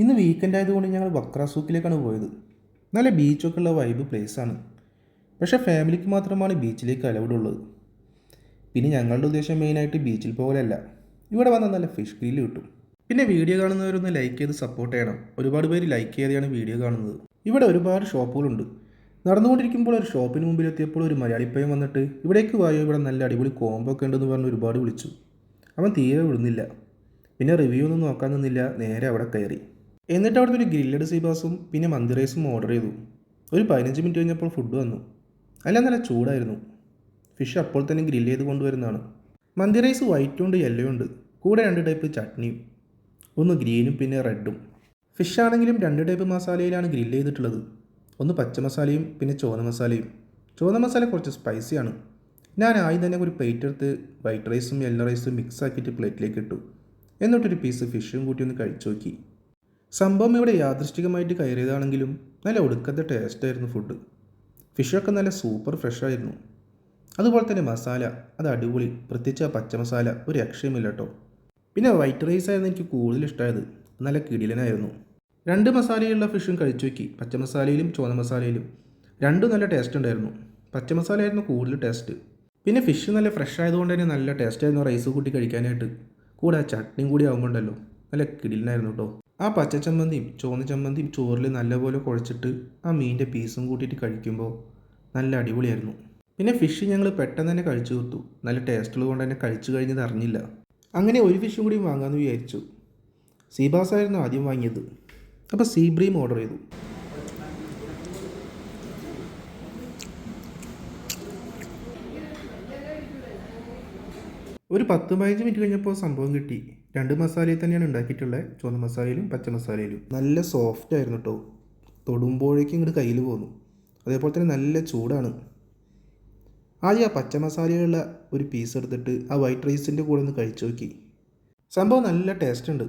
ഇന്ന് വീക്കെൻഡ് ആയതുകൊണ്ട് ഞങ്ങൾ വക്രാസൂക്കിലേക്കാണ് പോയത്. നല്ല ബീച്ചൊക്കെ ഉള്ള വൈബ് ആണ്. പക്ഷേ ഫാമിലിക്ക് മാത്രമാണ് ബീച്ചിലേക്ക് അലൗഡ് ഉള്ളത് പിന്നെ ഞങ്ങളുടെ ഉദ്ദേശം മെയിനായിട്ട് ബീച്ചിൽ പോകലല്ല. ഇവിടെ വന്നാൽ നല്ല ഫിഷ് ഗ്രില്ല് കിട്ടും. പിന്നെ വീഡിയോ കാണുന്നവരൊന്ന് ലൈക്ക് ചെയ്ത് സപ്പോർട്ട് ചെയ്യണം. ഒരുപാട് പേര് ലൈക്ക് ചെയ്തെയാണ് വീഡിയോ കാണുന്നത്. ഇവിടെ ഒരുപാട് ഷോപ്പുകളുണ്ട് നടന്നുകൊണ്ടിരിക്കുമ്പോൾ ഒരു ഷോപ്പിന് മുമ്പിൽ എത്തിയപ്പോൾ ഒരു മലയാളിപ്പയ്യൻ വന്നിട്ട് ഇവിടേക്ക് വായോ? ഇവിടെ നല്ല അടിപൊളി കോംബോ ഒക്കെ ഉണ്ടെന്ന് പറഞ്ഞ് ഒരുപാട് വിളിച്ചു. അവൻ തീരെ വിടുന്നില്ല. പിന്നെ റിവ്യൂ ഒന്നും നോക്കാൻ നിന്നില്ല. നേരെ അവിടെ കയറി. എന്നിട്ട് അവിടുന്ന് ഒരു ഗ്രില്ലഡ് സീബാസും പിന്നെ മന്തി റൈസും ഓർഡർ ചെയ്തു. ഒരു പതിനഞ്ച് മിനിറ്റ് കഴിഞ്ഞപ്പോൾ ഫുഡ് വന്നു. അല്ല നല്ല ചൂടായിരുന്നു. ഫിഷ് അപ്പോൾ തന്നെ ഗ്രില്ല് ചെയ്ത് കൊണ്ടുവരുന്നതാണ്. മന്തി റൈസ് വൈറ്റും ഉണ്ട് യെല്ലോ ഉണ്ട്. കൂടെ രണ്ട് ടൈപ്പ് ചട്നിയും. ഒന്ന് ഗ്രീനും പിന്നെ റെഡും ഫിഷ് ആണെങ്കിലും രണ്ട് ടൈപ്പ് മസാലയിലാണ് ഗ്രില്ല് ചെയ്തിട്ടുള്ളത്. ഒന്ന് പച്ചമസാലയും പിന്നെ ചുവന്ന മസാലയും. ചുവന്ന മസാല കുറച്ച് സ്പൈസിയാണ് ഞാൻ ആദ്യം തന്നെ ഒരു പ്ലേറ്റ് എടുത്ത് വൈറ്റ് റൈസും യെല്ലോ റൈസും മിക്സ് ആക്കിയിട്ട് പ്ലേറ്റിലേക്ക് ഇട്ടു. എന്നിട്ടൊരു പീസ് ഫിഷും കൂട്ടി ഒന്ന് കഴിച്ചു നോക്കി. സംഭവം ഇവിടെ യാദൃശ്ചികമായിട്ട് കയറിയതാണെങ്കിലും നല്ല ഒടുക്കത്തെ ടേസ്റ്റായിരുന്നു ഫുഡ് ഫിഷൊക്കെ നല്ല സൂപ്പർ ഫ്രഷ് ആയിരുന്നു. അതുപോലെ തന്നെ മസാല അത് അടിപൊളി. പ്രത്യേകിച്ച് ആ പച്ച മസാല ഒരു രക്ഷയുമില്ല കേട്ടോ പിന്നെ വൈറ്റ് റൈസ് ആയിരുന്നു എനിക്ക് കൂടുതൽ ഇഷ്ടമായത് നല്ല കിടിലനായിരുന്നു. രണ്ട് മസാലയുള്ള ഫിഷും കഴിച്ചു നോക്കി. പച്ച മസാലയിലും ചുവന്ന മസാലയിലും രണ്ടും നല്ല ടേസ്റ്റ് ഉണ്ടായിരുന്നു. പച്ച മസാല ആയിരുന്നു കൂടുതൽ ടേസ്റ്റ് പിന്നെ ഫിഷ് നല്ല ഫ്രഷ് ആയതുകൊണ്ട് തന്നെ നല്ല ടേസ്റ്റ് ആയിരുന്നു റൈസ് കൂട്ടി കഴിക്കാനായിട്ട്. കൂടെ ആ ചട്നിയും കൂടി ആകുമ്പോണ്ടല്ലോ നല്ല കിടിലനായിരുന്നു കേട്ടോ ആ പച്ച ചമ്മന്തിയും ചുവന്ന ചമ്മന്തിയും ചോറിൽ നല്ലപോലെ കുഴച്ചിട്ട് ആ മീനിന്റെ പീസും കൂട്ടിയിട്ട് കഴിക്കുമ്പോൾ നല്ല അടിപൊളിയായിരുന്നു. പിന്നെ ഫിഷ് ഞങ്ങൾ പെട്ടെന്ന് തന്നെ കഴിച്ചു തീർത്തു. നല്ല ടേസ്റ്റുള്ളത് കൊണ്ട് തന്നെ കഴിച്ചു കഴിഞ്ഞത് അറിഞ്ഞില്ല. അങ്ങനെ ഒരു ഫിഷും കൂടി വാങ്ങാമെന്ന് വിചാരിച്ചു. സീബാസ് ആയിരുന്നു ആദ്യം വാങ്ങിയത്. അപ്പോൾ സീബ്രീം ഓർഡർ ചെയ്തു. ഒരു പത്ത് പതിനഞ്ച് മിനിറ്റ് കഴിഞ്ഞപ്പോൾ സംഭവം കിട്ടി. രണ്ട് മസാലയിൽ തന്നെയാണ് ഉണ്ടാക്കിയിട്ടുള്ളത്. ചുവന്ന മസാലയിലും പച്ച മസാലയിലും. നല്ല സോഫ്റ്റ് ആയിരുന്നു കേട്ടോ തൊടുമ്പോഴേക്കും ഇങ്ങോട്ട് കയ്യിൽ പോന്നു. അതേപോലെ തന്നെ നല്ല ചൂടാണ്. ആദ്യം ആ പച്ച മസാലയുള്ള ഒരു പീസ് എടുത്തിട്ട് ആ വൈറ്റ് റൈസിന്റെ കൂടെ ഒന്ന് കഴിച്ചു നോക്കി. സംഭവം നല്ല ടേസ്റ്റ് ഉണ്ട്.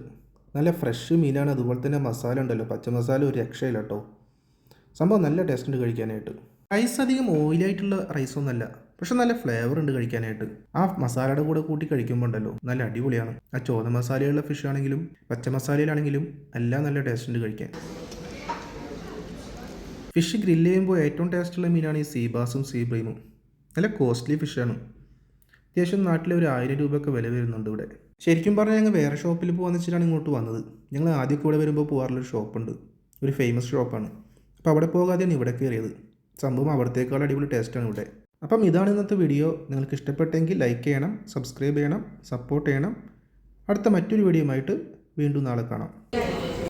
നല്ല ഫ്രഷ് മീനാണ്. അതുപോലെ തന്നെ മസാല ഉണ്ടല്ലോ. പച്ച മസാല ഒരു രക്ഷയില്ല കേട്ടോ സംഭവം നല്ല ടേസ്റ്റ് ഉണ്ട് കഴിക്കാനായിട്ട്. റൈസ് അധികം ഓയിലായിട്ടുള്ള റൈസൊന്നുമല്ല പക്ഷെ നല്ല ഫ്ലേവർ ഉണ്ട് കഴിക്കാനായിട്ട്. ആ മസാലയുടെ കൂടെ കൂട്ടി കഴിക്കുമ്പോൾ ഉണ്ടല്ലോ നല്ല അടിപൊളിയാണ്. ആ ചോദ മസാലയുള്ള ഫിഷ് ആണെങ്കിലും പച്ച മസാലയിലാണെങ്കിലും എല്ലാം നല്ല ടേസ്റ്റ് ഉണ്ട് കഴിക്കാൻ. ഫിഷ് ഗ്രില്ല് ചെയ്യുമ്പോൾ ഏറ്റവും ടേസ്റ്റുള്ള മീനാണ് ഈ സീബാസും സീബ്രീമും നല്ല കോസ്റ്റ്ലി ഫിഷാണ് അത്യാവശ്യം നാട്ടിൽ ഒരു ആയിരം രൂപയൊക്കെ വില വരുന്നുണ്ട് ഇവിടെ. ശരിക്കും പറഞ്ഞാൽ ഞങ്ങൾ വേറെ ഷോപ്പിൽ പോകാന്ന് വെച്ചിട്ടാണ് ഇങ്ങോട്ട് വന്നത്. ഞങ്ങൾ ആദ്യം കൂടെ വരുമ്പോൾ പോകാറുള്ളൊരു ഷോപ്പുണ്ട് ഒരു ഫേമസ് ഷോപ്പാണ് അപ്പോൾ അവിടെ പോകാതെയാണ് ഇവിടെ കയറിയത് സംഭവം അവിടത്തേക്കാൾ അടിപൊളി ടേസ്റ്റാണ് ഇവിടെ. അപ്പം ഇതാണ് ഇന്നത്തെ വീഡിയോ നിങ്ങൾക്ക് ഇഷ്ടപ്പെട്ടെങ്കിൽ ലൈക്ക് ചെയ്യണം സബ്സ്ക്രൈബ് ചെയ്യണം സപ്പോർട്ട് ചെയ്യണം. അടുത്ത മറ്റൊരു വീഡിയോയുമായിട്ട് വീണ്ടും നാളെ കാണാം.